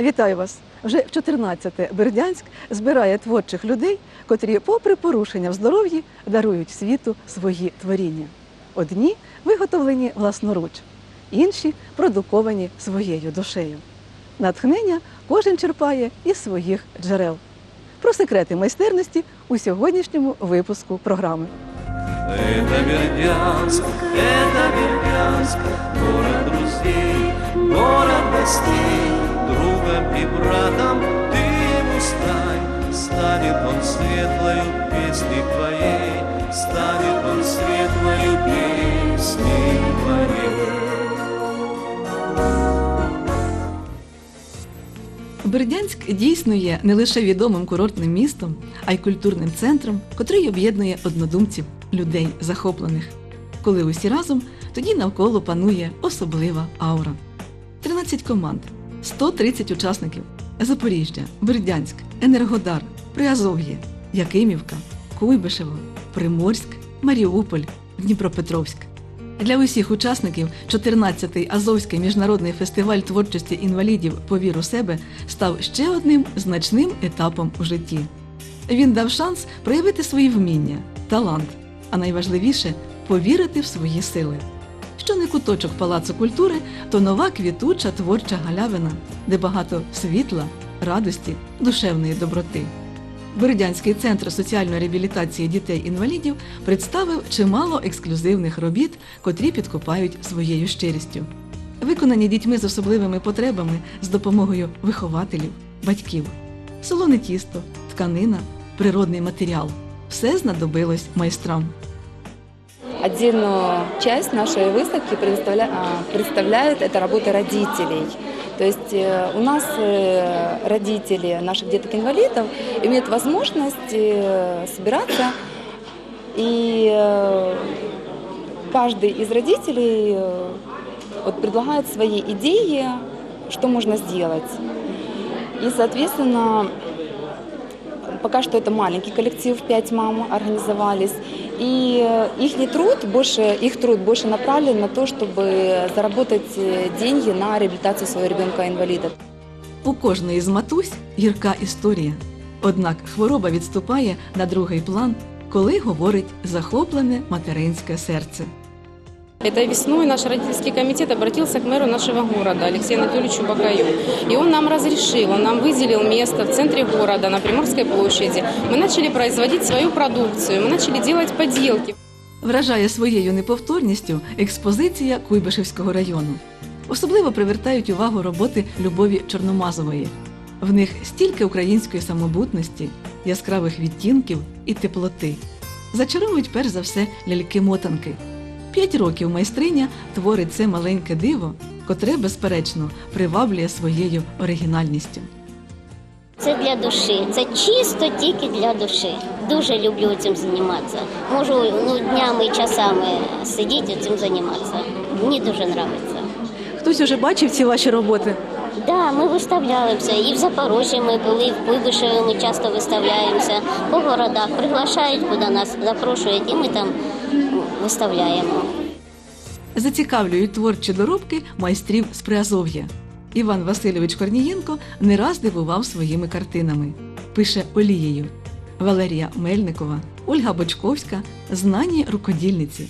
Вітаю вас! Вже в 14-те Бердянськ збирає творчих людей, котрі, попри порушення в здоров'ї, дарують світу свої творіння. Одні виготовлені власноруч, інші продуковані своєю душею. Натхнення кожен черпає із своїх джерел. Про секрети майстерності у сьогоднішньому випуску програми. Это Бердянск, это Бердянск, город друзей, город гостей, другом и братом ты ему стань, станет он светлою песней твоей, станет он светлою песней твоей. Бердянськ дійсно є не лише відомим курортним містом, а й культурним центром, котрий об'єднує однодумців, людей захоплених. Коли усі разом, тоді навколо панує особлива аура. 13 команд, 130 учасників. Запоріжжя, Бердянськ, Енергодар, Приазов'є, Якимівка, Куйбишево, Приморськ, Маріуполь, Дніпропетровськ. Для усіх учасників 14-й Азовський міжнародний фестиваль творчості інвалідів «Повір у себе став ще одним значним етапом у житті. Він дав шанс проявити свої вміння, талант, а найважливіше повірити в свої сили. Що не куточок палацу культури, то нова квітуча творча галявина, де багато світла, радості, душевної доброти. Бердянський центр соціальної реабілітації дітей-інвалідів представив чимало ексклюзивних робіт, котрі підкупають своєю щирістю. Виконані дітьми з особливими потребами з допомогою вихователів, батьків, солоне тісто, тканина, природний матеріал все знадобилось майстрам Отдельную часть нашей выставки предоставля- а, представляют это работы родителей. То есть э, у нас э, родители наших деток-инвалидов имеют возможность э, собираться и э, каждый из родителей э, вот предлагает свои идеи, что можно сделать. И, соответственно, пока что это маленький коллектив, пять мам организовались. И их труд больше, их труд больше направлен на то, чтобы заработать э, деньги на реабилитацию своего ребенка-инвалида. У кожної з матусь гірка історія. Однак хвороба відступає на другий план, коли говорить захоплене материнське серце. Этой весной наш родительский комитет обратился к мэру нашего города Алексею Анатольевичу Бакаю. И он нам разрешил, он нам выделил место в центре города, на Приморской площади. Мы начали производить свою продукцию, мы начали делать поделки. Вражає своєю неповторністю експозиція Куйбишевського району. Особливо привертають увагу роботи Любові Чорномазової. В них стільки української самобутності, яскравих відтінків і теплоти. Зачаровують перш за все ляльки-мотанки. П'ять років майстриня творить це маленьке диво, котре, безперечно, приваблює своєю оригінальністю. Це для душі, це чисто тільки для душі. Дуже люблю цим займатися. Можу ну, днями і часами сидіти цим займатися. Мені дуже подобається. Хтось уже бачив ці ваші роботи? Да, ми виставляємося. І в Запорожжі ми були, і в Куйбишеві ми часто виставляємося. По городах приглашають, куди нас запрошують, і ми там виставляємо. зацікавлюють творчі доробки майстрів з Приазов'я. Іван Васильович Корнієнко не раз дивував своїми картинами. Пише олією. Валерія Мельникова, Ольга Бочковська знані рукодільниці.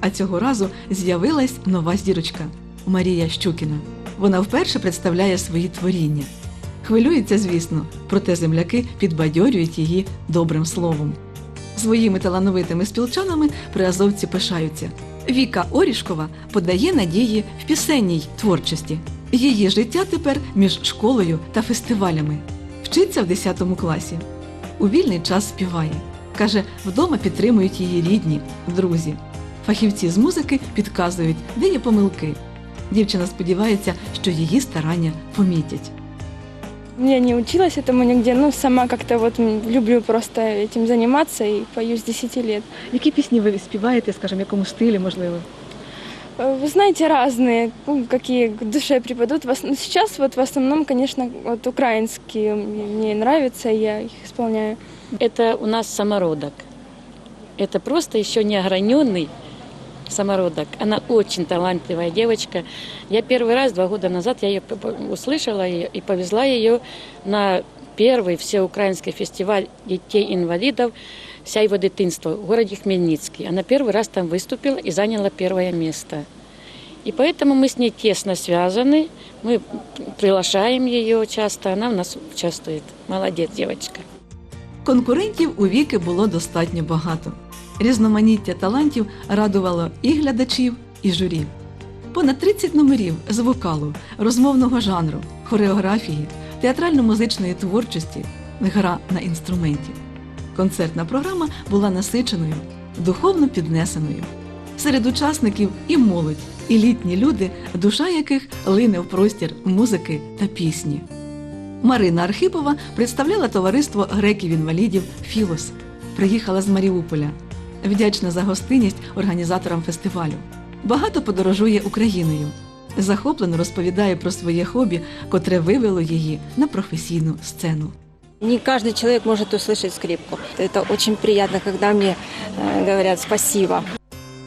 А цього разу з'явилась нова зірочка Марія Щукіна. Вона вперше представляє свої творіння. Хвилюється, звісно, проте земляки підбадьорюють її добрим словом. Своїми талановитими спілчанами приазовці пишаються. Віка Орішкова подає надії в пісенній творчості. Її життя тепер між школою та фестивалями. Вчиться в 10 класі. У вільний час співає. Каже, вдома підтримують її рідні, друзі. Фахівці з музики підказують, де є помилки. Дівчина сподівається, що її старання помітять. Я не училась этому нигде, но сама как-то вот м, люблю просто этим заниматься и пою с 10 лет. Які пісні ви співаєте, скажімо, в якому стилі, можливо? Э, Вы знаете, разные, ну, какие к душе припадут. В ос- ну, Сейчас вот в основном, конечно, вот украинские мне нравятся, я их исполняю. Это у нас самородок. Это просто еще не ограненный самородок. Она очень талантливая девочка. Я первый раз, два года назад, я ее п- п- услышала ее и повезла ее на первый всеукраинский фестиваль детей-инвалидов «Вся его дитинство» в городе Хмельницкий. Она первый раз там выступила и заняла первое место. И поэтому мы с ней тесно связаны. Мы приглашаем ее часто, она в нас участвует. Молодец, девочка. Конкурентів у віки було достатньо багато. Різноманіття талантів радувало і глядачів, і журі. Понад 30 номерів з вокалу, розмовного жанру, хореографії, театрально-музичної творчості, гра на інструменті. Концертна програма була насиченою, духовно піднесеною. Серед учасників і молодь, і літні люди, душа яких лине в простір музики та пісні. Марина Архипова представляла товариство греків-інвалідів Філос. Приїхала з Маріуполя Вдячна за гостинність організаторам фестивалю. Багато подорожує Україною. Захоплено розповідає про своє хобі, котре вивело її на професійну сцену. Не каждый человек может услышать скрипку. Это очень приятно, когда мне э, говорят спасибо.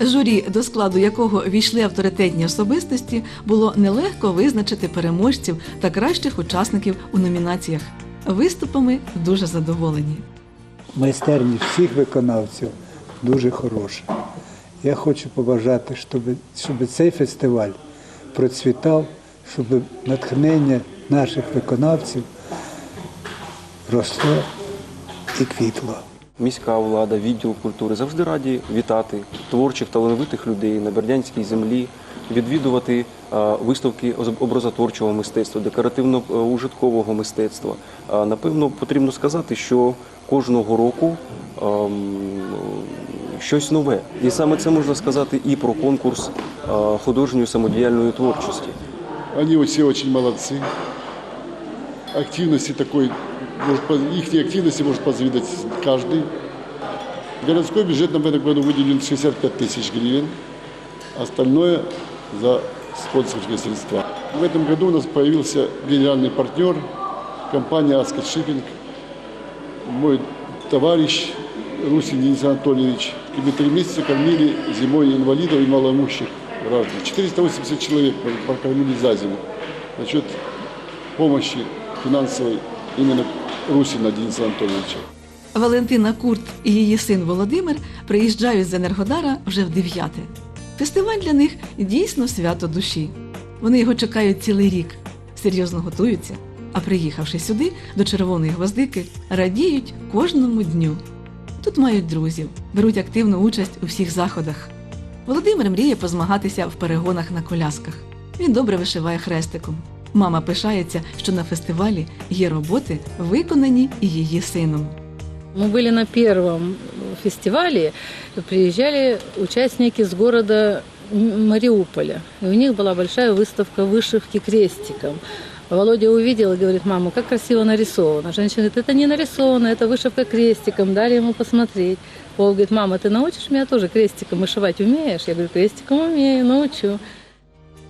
Журі, до складу якого війшли авторитетні особистості, було нелегко визначити переможців та кращих учасників у номінаціях. Виступами дуже задоволені. майстерність всіх виконавців дуже хороша. Я хочу побажати, щоб, щоб цей фестиваль процвітав, щоб натхнення наших виконавців росло і квітло. Міська влада, відділ культури завжди раді вітати творчих талановитих людей на Бердянській землі, відвідувати виставки оз- образотворчого мистецтва, декоративно-ужиткового мистецтва. Напевно, потрібно сказати, що кожного року ам, щось нове. І саме це можна сказати і про конкурс а, художньої самодіяльної творчості. Они все очень молодцы. Активности такой, может, по- их активности может позавидовать каждый. Городской бюджет нам в этом году выделен 65 тысяч гривен. Остальное за спонсорские средства. В этом году у нас появился генеральный партнер, компания «Аскет Шиппинг». Мой товарищ Русин Денис Анатольевич. И мы три месяца кормили зимой инвалидов и малоимущих граждан. 480 человек прокормили за зиму. За счет помощи финансовой именно Русина Дениса Анатольевича. Валентина Курт і її син Володимир приїжджають з Енергодара вже в дев'яте. Фестиваль для них дійсно свято душі. Вони його чекають цілий рік, серйозно готуються, а приїхавши сюди, до Червоної гвоздики, радіють кожному дню. Тут мають друзів, беруть активну участь у всіх заходах. Володимир мріє позмагатися в перегонах на колясках. Він добре вишиває хрестиком. Мама пишається, що на фестивалі є роботи, виконані і її сином. Мы были на первом фестивале, приезжали участники с города М- Мариуполя. И у них была большая выставка вышивки крестиком. Володя увидел и говорит, мама, как красиво нарисовано. Женщина говорит, это не нарисовано, это вышивка крестиком. Дали ему посмотреть. Вол говорит, мама, ты научишь меня тоже крестиком вышивать умеешь? Я говорю, крестиком умею, научу.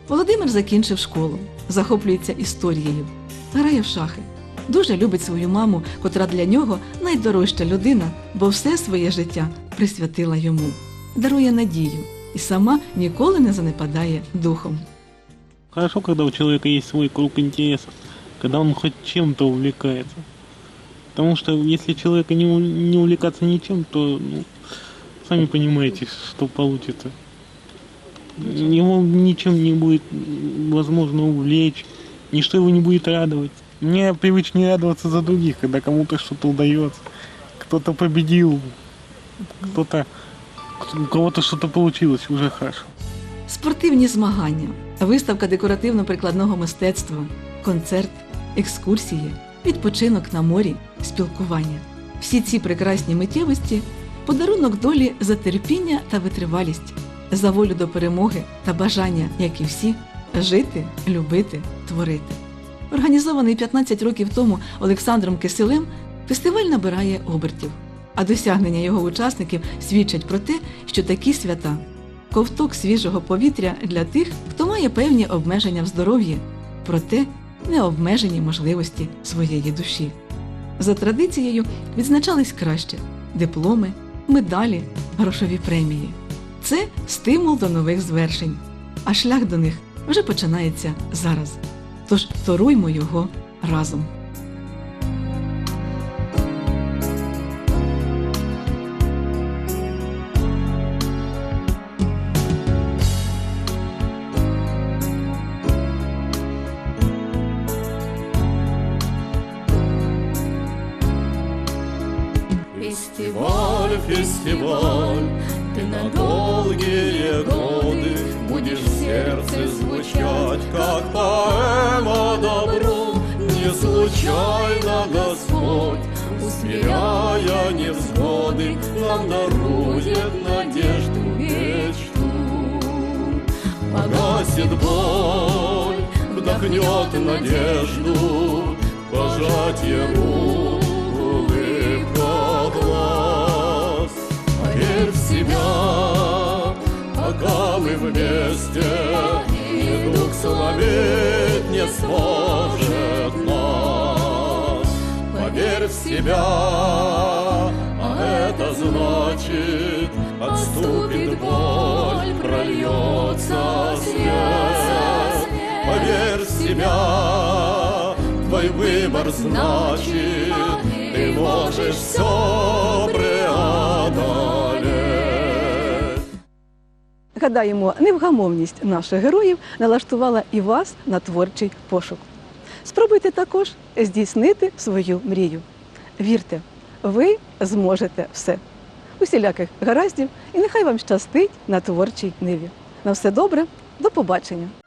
Володимир закінчив школу, захоплюється історією, грає в шахи. Дуже любить свою маму, котра для нього найдорожча людина, бо все своє життя присвятила йому. Дарує надію і сама ніколи не занепадає духом. Хорошо, когда у человека есть свой круг интересов, когда он хоть чем-то увлекается. Потому что если человека не, не увлекаться ничем, то ну, сами понимаете, что получится. Его ничем не будет возможно увлечь, ничто его не будет радовать. Мне привычнее радоваться за других, когда кому-то что-то удается, кто-то победил, кто-то у кого-то что-то получилось, уже хорошо. Спортивні змагання, виставка декоративно-прикладного мистецтва, концерт, екскурсії, відпочинок на морі, спілкування. Всі ці прекрасні миттєвості подарунок долі за терпіння та витривалість, за волю до перемоги та бажання, як і всі, жити, любити, творити. Організований 15 років тому Олександром Киселем, фестиваль набирає обертів, а досягнення його учасників свідчать про те, що такі свята ковток свіжого повітря для тих, хто має певні обмеження в здоров'ї, проте необмежені можливості своєї душі. За традицією відзначались краще дипломи, медалі, грошові премії. Це стимул до нових звершень, а шлях до них вже починається зараз. Тож торуймо його разом. Фестиваль, фестиваль, ты на долгие годы Будешь в сердце звучать, как поэма добру. Не случайно Господь, усмиряя невзгоды, Нам дарует надежду, мечту. Погасит боль, вдохнет надежду, Пожатие рук, мы вместе, Недуг сломить не сможет нас. Поверь в себя, а это значит, Отступит боль, прольется свет. Поверь в себя, твой выбор значит, Ты можешь все преодолеть. Гадаємо, невгамовність наших героїв налаштувала і вас на творчий пошук. Спробуйте також здійснити свою мрію. Вірте, ви зможете все. Усіляких гараздів, і нехай вам щастить на творчій ниві. На все добре, до побачення!